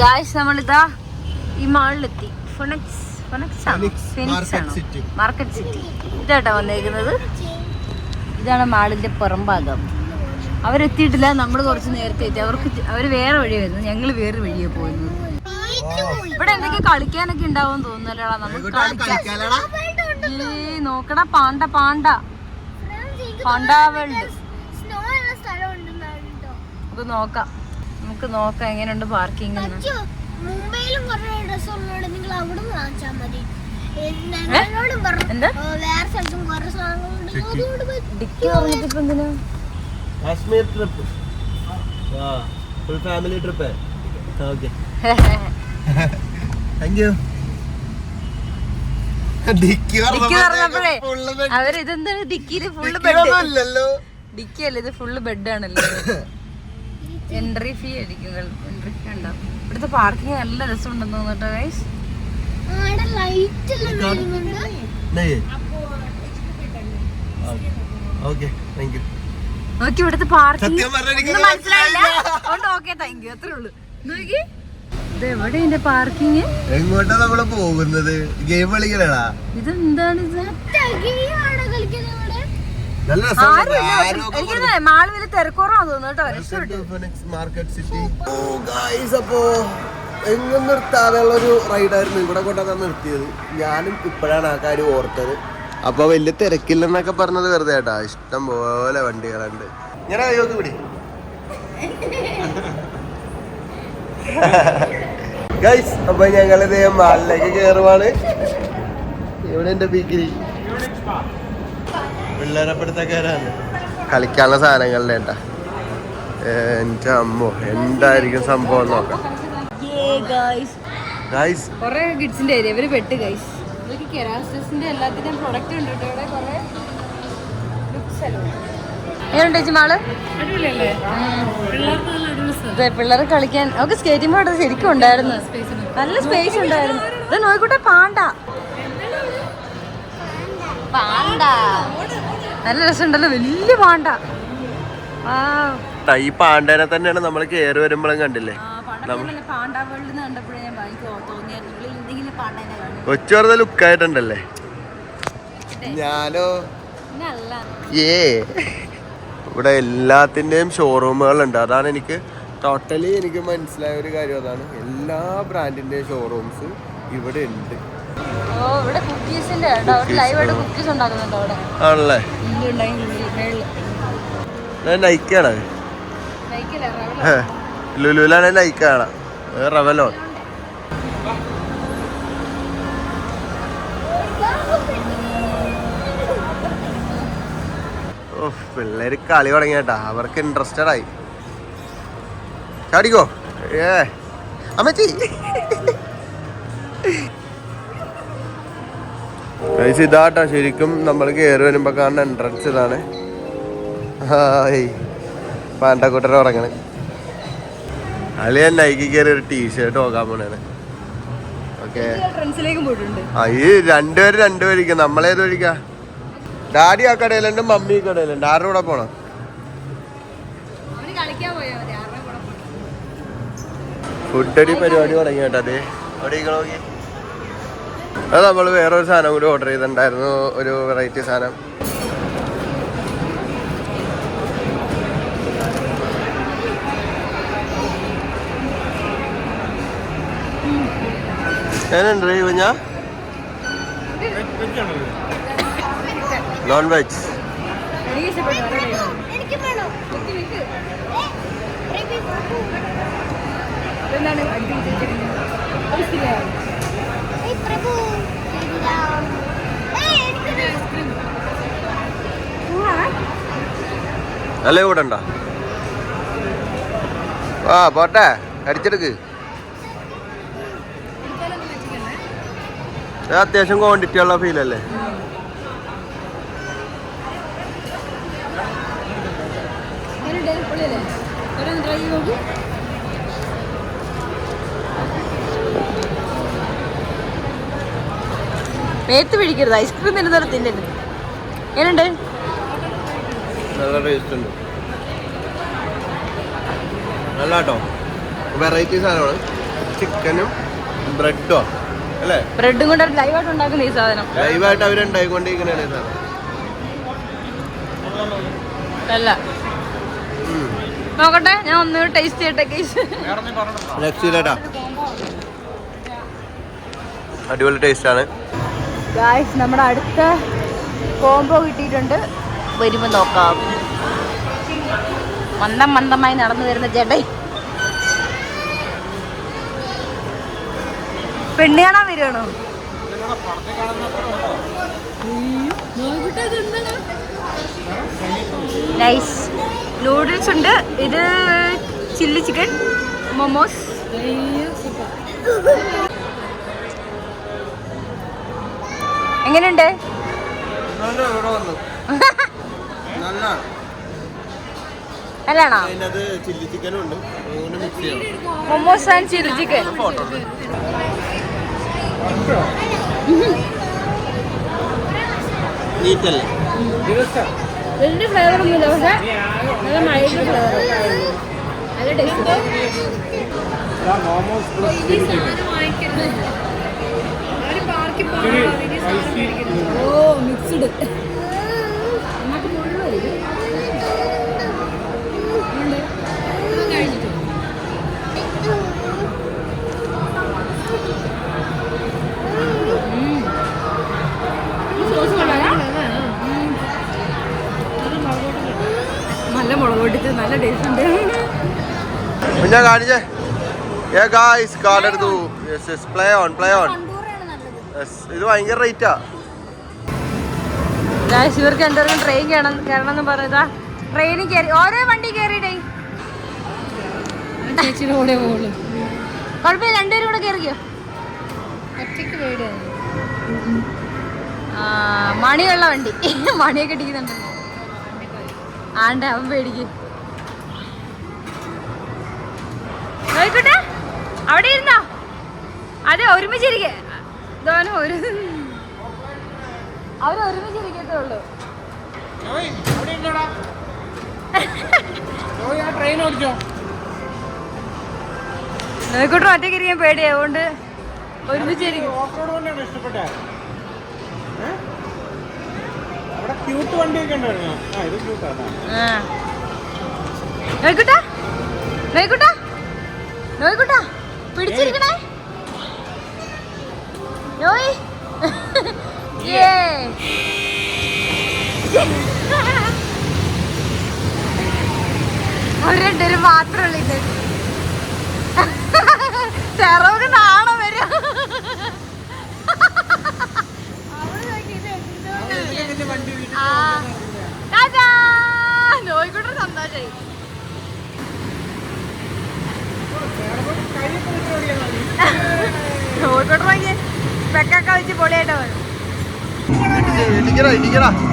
Guys നമ്മളിതാ ഈ മാളിലെത്തി. ഫൊണക്സ് ഫൊണക്സ് ആണോ? മാർക്കറ്റ് സിറ്റി ഇതാട്ടോ വന്നേക്കുന്നത്. ഇതാണ് മാളിന്റെ പുറംഭാഗം അവരെത്തിയിട്ടില്ല. നമ്മൾ കുറച്ച് നേരത്തെ എത്തി. അവർക്ക് അവർ വേറെ വഴി വരുന്നു ഞങ്ങൾ വേറെ വഴിയെ പോകുന്നത് ഇവിടെ എന്തൊക്കെ കളിക്കാനൊക്കെ ഉണ്ടാവും തോന്നുന്നല്ലോടാ. നമുക്ക് കളിക്കാൻ കളിക്കാലടാ ഏയ് നോക്കടാ panda panda. Panda world. Snow ഉള്ള സ്ഥലം ഉണ്ടെന്നാണ് നമുക്ക് നോക്കാം. നമുക്ക് നോക്കാം എങ്ങനെയുണ്ട് പാർക്കിംഗ് മുംബൈയിലും കുറെ ഡ്രസ്സുള്ളോട് നിങ്ങൾ അവിടെ നിന്ന് വാങ്ങിച്ചാൽ മതി ഞങ്ങളോടും പറഞ്ഞു എന്താ? ഓ, വേറെ സ്ഥലത്തും കുറേ സാധനങ്ങളുണ്ട് കാശ്മീർ ട്രിപ്പ് ആ full family trip okay thank you dickey dickey പറഞ്ഞപ്പോഴേ അവർ ഇതെന്താണ് ഡിക്കിയിൽ ഫുള്ള് ബെഡ് ഡിക്കിയല്ലേ ഡിക്കി അല്ല ഇത് ഫുള്ള് ബെഡ് ആണല്ലോ. എൻട്രി ഫീ ആയിരിക്കും. എൻട്രി ഫീ ഉണ്ടാവും ഇവിടുത്തെ പാർക്കിംഗ് നല്ല രസമുണ്ടെന്ന് തോന്നിട്ടോ ഗൈസ് നോക്കി ഇവിടുത്തെ പാർക്കിംഗ് മനസ്സിലായില്ല. അതുകൊണ്ട് ഓക്കെ താങ്ക് യു അത്രേ ഉള്ളൂ. നോക്കി. എങ്ങോട്ടാ നമ്മൾ പോകുന്നത്? ഗെയിം കളിക്കലടാ ഇതെന്താണ് ഇത്? ആണ് കളിക്കുന്നത് ഇവിടെ നല്ല തോന്നുന്നു മാർക്കറ്റ് സിറ്റി ഓ ഗായ്സ് അപ്പോ എങ്ങും നിർത്താതെയുള്ള ഒരു റൈഡായിരുന്നു. ഇവിടെ കൊണ്ടാണ് നിർത്തിയത്. ഞാനും ഇപ്പോഴാണ് ആ കാര്യം ഓർത്തത്. അപ്പൊ വലിയ തിരക്കില്ലെന്നൊക്കെ പറഞ്ഞത് വെറുതെ കേട്ടാ. ഇഷ്ടം പോലെ വണ്ടികളുണ്ട്. ഞാൻ കൈവക്ക് പിടി. ഗൈസ് അപ്പൊ ഞങ്ങൾ ഇതേ മാളിലേക്ക് കയറുവാണ് ഇവിടെ എന്റെ ബീക്കിരി പിള്ളേരപ്പെടുത്തക്കാരാണ് കളിക്കാനുള്ള സാധനങ്ങളുടെ ഏട്ടാ. എന്റെ അമ്മോ എന്തായിരിക്കും സംഭവം നോക്കാം. ഗൈസ് കൊറേ കിഡ്സിന്റെ ഏരിയ ഇവർ പെട്ട് ഗൈസ് ഇതൊക്കെ കെരാസ്റ്റസിന്റെ എല്ലാത്തിന്റെയും പ്രൊഡക്റ്റ് ഉണ്ട് കേട്ടോ ഇവിടെ കൊറേ എങ്ങനെയുണ്ട് ചേച്ചി മാൾ? അതെ പിള്ളേർ കളിക്കാൻ അവർക്ക് സ്കേറ്റിംഗ് ബോർഡ് ശരിക്കും ഉണ്ടായിരുന്നു. നല്ല സ്പേസ് ഉണ്ടായിരുന്നു. ഇത് നോയിക്കോട്ടെ പാണ്ട. പാണ്ട. നല്ല രസമുണ്ടല്ലോ. വലിയ പാണ്ട. ആ. ഈ പാണ്ഡേനെ തന്നെയാണ് നമ്മൾ കേറി വരുമ്പോഴും കണ്ടില്ലേ? വെറുതെ ലുക്കായിട്ടുണ്ടല്ലേ? ഞാനോ? ഏ. ഇവിടെ എല്ലാത്തിന്റെയും ഷോറൂമുകളുണ്ട് അതാണ് എനിക്ക് ടോട്ടലി എനിക്ക് മനസ്സിലായ ഒരു കാര്യം. അതാണ് എല്ലാ ബ്രാൻഡിന്റെയും ഷോറൂംസ് ഇവിടെ ഉണ്ട്. ഓ ഇവിടെ കുക്കീസിന്റെ അവിടെ ലൈവ് കുക്കീസ് ഉണ്ടാക്കുന്നുണ്ട് അവിടെ? ആണല്ലേ? നൈക്കാണ് ലുലുലാണ് നൈക്കാണ് റവലോൺ പിള്ളേര് കളി തുടങ്ങിയട്ടാ. അവർക്ക് ഇൻട്രസ്റ്റഡ് ആയി. ചാടിക്കോ? ഏ. അമ്മച്ചി. ഗൈസ് ഇതാട്ടാ ശരിക്കും നമ്മൾ കയറി വരുമ്പോ കാണുന്ന എൻട്രൻസ് ഇതാണ്. പാണ്ടക്കൂട്ടർ ഉറങ്ങണേ അളി ഞാൻ നൈക്കി കയറി ഒരു ടീഷർട്ട് നോക്കാൻ പോണേ ഓക്കെ ആ ഈ രണ്ടുപേരും രണ്ടുപേരിക്കും. നമ്മളേത് വഴിക്കാ? ഡാഡി ആ കടയിലുണ്ട് മമ്മി ഈ കടയിലുണ്ട്. ആരുടെ കൂടെ പോണം? ഫുഡടി പരിപാടി തുടങ്ങി കേട്ടോ അതെ അവിടെ നോക്കി അത് നമ്മൾ വേറൊരു സാധനം കൂടി ഓർഡർ ചെയ്തിട്ടുണ്ടായിരുന്നു. ഒരു വെറൈറ്റി സാധനം. കുഞ്ഞാ? നോൺ വെജ് എനിക്ക് നല്ല കൂടണ്ട ആ പോട്ടെ അടിച്ചെടുക്ക് ഇത് അത്യാവശ്യം ക്വാണ്ടിറ്റി ഉള്ള ഫീൽ അല്ലേ എങ്ങനെയുണ്ട്? പൊളിയല്ലേ? try ചെയ്ത് നോക്ക്. മേത്ത് പിടിക്കരുത്. ഐസ്ക്രീം തിന്നുന്നവരെ തിന്നരുത്. എങ്ങനെയുണ്ട് നല്ല ടേസ്റ്റ് ഉണ്ട്. നല്ല കേട്ടോ വെറൈറ്റി സാധനമാണ് ചിക്കനും ബ്രെഡോ അല്ലേ? ബ്രെഡും കൊണ്ട് ലൈവായിട്ട് ഉണ്ടാക്കുന്ന ഈ സാധനം. ലൈവായിട്ട് അവരുണ്ടായിക്കൊണ്ടിരിക്കണേ സാധനം? അല്ല. നോക്കട്ടെ ഞാൻ ഒന്നുകൂടി ടേസ്റ്റ് ചെയ്യട്ടെ കേസ് അടിപൊളി ടേസ്റ്റ് ആണ്. ഗായ്സ് നമ്മുടെ അടുത്ത കോംബോ കിട്ടിയിട്ടുണ്ട്. വരുമ്പോൾ നോക്കാം. മന്ദം മന്ദമായി നടന്നു വരുന്ന ജഡൈ. പെണ്ണ് കാണാൻ വരുവാണോ? നൈസ് നൂഡിൽസ് ഉണ്ട്. ഇത് ചില്ലി ചിക്കൻ മൊമോസ് എങ്ങനെയുണ്ട്? മൊമോസ് ആൻഡ് ചില്ലി ചിക്കൻ വലിയ ഫ്ലേവർ ഒന്നുമില്ല പക്ഷെ നല്ല മൈൽഡ് ഫ്ലേവർ നല്ല ടേസ്റ്റ് ഓ മിക്സ്ഡ് നമുക്ക് മുഴുവൻ നല്ല മുളക് പൊട്ടിച്ച് നല്ല ടേസ്റ്റ് ഉണ്ട്. ഞാൻ കാണിച്ചേ. ഏ ഗായ്സ് കാർഡ് എടുത്തു. പ്ലേ ഓൺ പ്ലേ ഓൺ ഇത് ഭയങ്കര റേറ്റാ ഇവർക്ക് എന്തായാലും ട്രെയിൻ കയറണം കയറണം എന്ന് പറഞ്ഞതാ ട്രെയിനിൽ കയറി ഓരോ വണ്ടി കയറിയിട്ടേ ചേച്ചിയുടെ കൂടെ പോകുള്ളൂ കുഴപ്പമില്ല രണ്ടുപേരും കൂടെ കയറിക്കോ ഒറ്റയ്ക്ക് മണിയുള്ള വണ്ടി. മണിയൊക്കെ ഇടിക്കുന്നുണ്ടല്ലോ ആണ്ട അവൻ പേടിക്കും. നോയിക്കോട്ടെ അവിടെ ഇരുന്നോ? അതെ ഒരുമിച്ചിരിക്കെ. ധോനം ഒരു അവർ ഒരുമിച്ചിരിക്കത്തേ ഉള്ളൂ. ട്രെയിൻ ഓടിച്ചോ? നോയിക്കോട്ടെ ഒറ്റയ്ക്ക് ഇരിക്കാൻ പേടിയായതുകൊണ്ട് ഒരുമിച്ചിരിക്കും ക്യൂട്ട് വണ്ടിയൊക്കെ ഉണ്ടായിരുന്നു. ആ ഇത് ക്യൂട്ടാണ് നോയിക്കോട്ടെ പിടിച്ചിരിക്കണേ. നോയ് ഏ അവരുണ്ടൊരു മാത്രമുള്ള ഇത്. ചെറവൊക്കെ നാണം 一斤了。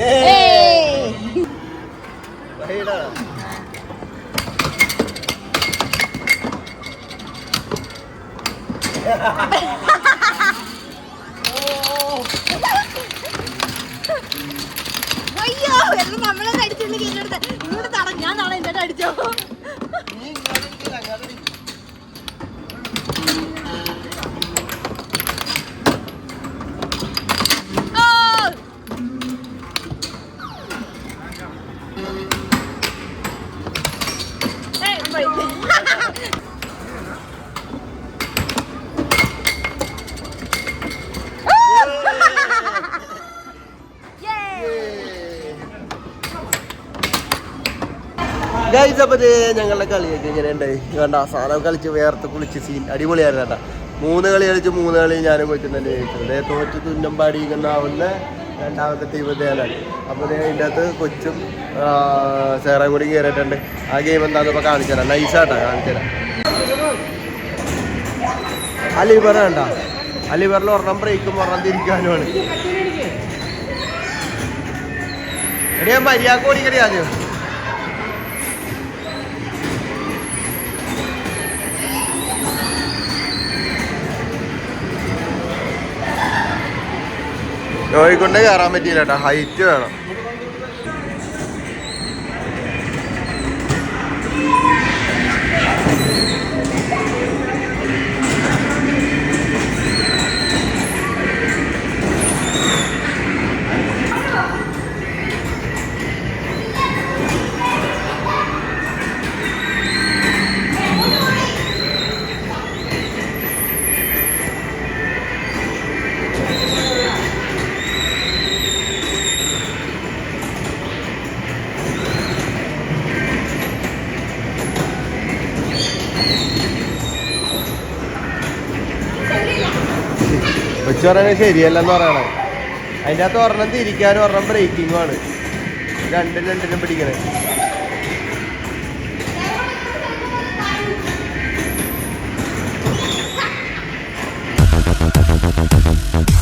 അയ്യോ എന്ന് നമ്മളെ അടിച്ചോണ്ട് കേട്ടെടുത്ത് ഇങ്ങോട്ട് തട ഞാൻ നാളെ എന്നിട്ട് അടിച്ചോ ഗൈസ് ഞങ്ങളുടെ കളിയൊക്കെ എങ്ങനെയുണ്ട്? വേണ്ട സാധനം കളിച്ച് വേർത്ത് കുളിച്ച് സീൻ അടിപൊളിയായിരുന്നു കേട്ടോ. മൂന്ന് കളി കളിച്ച് മൂന്ന് കളി ഞാനും കൊച്ചും തന്നെ ജയിച്ചത് തോറ്റ് തുന്നം എന്നാവുന്ന രണ്ടാമത്തെ ദേനാണ് അപ്പോൾ അതിന്റെ അകത്ത് കൊച്ചും സേറം കൂടി കയറിയിട്ടുണ്ട് ആ ഗെയിം എന്താണെന്ന് ഇപ്പോൾ കാണിച്ചു തരാം. നൈസാട്ടാ കാണിച്ചു തരാം. അലിബർ വേണ്ട അലിബറിൽ ഒരെണ്ണം ബ്രേക്കും ഒരെണ്ണം തിരിക്കാനുമാണ് എടിയാ മര്യാദ ഓടിക്കടി കോഴിക്കൊണ്ട് കയറാൻ പറ്റിയില്ല കേട്ടോ. ഹൈറ്റ് വേണം. തിരിച്ചു പറയുന്നത് ശരിയല്ലെന്ന് പറയണേ. അതിന്റെ അകത്ത് ഒരെണ്ണം തിരിക്കാൻ ഒരെണ്ണം ബ്രേക്കിങ്ങും ആണ്. രണ്ടും രണ്ടിനും പിടിക്കണേ. Thank